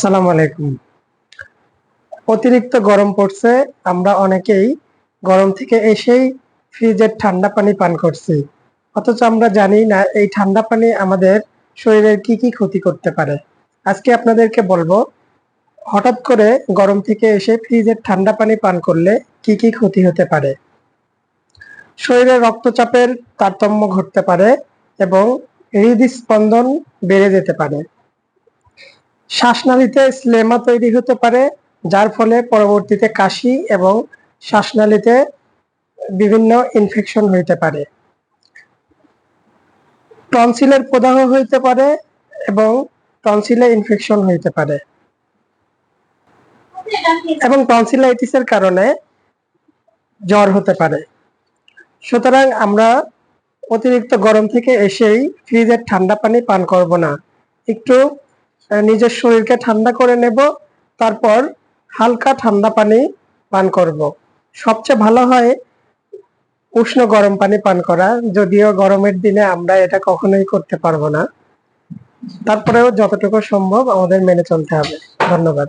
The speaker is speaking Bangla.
সালাম আলাইকুম। অতিরিক্ত গরম পড়ছে, আমরা অনেকেই গরম থেকে এসেই ফ্রিজের ঠান্ডা পানি পান করছি। অথচ আমরা জানি না এই ঠান্ডা পানি আমাদের শরীরের কি কি ক্ষতি করতে পারে। আজকে আপনাদেরকে বলব, হঠাৎ করে গরম থেকে এসে ফ্রিজের ঠান্ডা পানি পান করলে কি কি ক্ষতি হতে পারে? শরীরে রক্তচাপের তারতম্য ঘটতে পারে এবং হৃদস্পন্দন বেড়ে যেতে পারে। শ্বাসনালীতে স্লেমা তৈরি হতে পারে, যার ফলে পরবর্তীতে কাশি এবং শ্বাসনালীতে বিভিন্ন ইনফেকশন হইতে পারে। টনসিলের প্রদাহ হইতে পারে এবং টনসিলে ইনফেকশন হইতে পারে। এবং টনসিলাইটিসের কারণে জ্বর হতে পারে। সুতরাং আমরা অতিরিক্ত গরম থেকে এসেই ফ্রিজের ঠান্ডা পানি পান করব না। একটু নিজের শরীরকে ঠান্ডা করে নেব, তারপর হালকা ঠান্ডা পানি পান করব। সবচেয়ে ভালো হয় উষ্ণ গরম পানি পান করা, যদিও গরমের দিনে আমরা এটা কখনোই করতে পারব না। তারপরেও যতটুকু সম্ভব আমাদের মেনে চলতে হবে। ধন্যবাদ।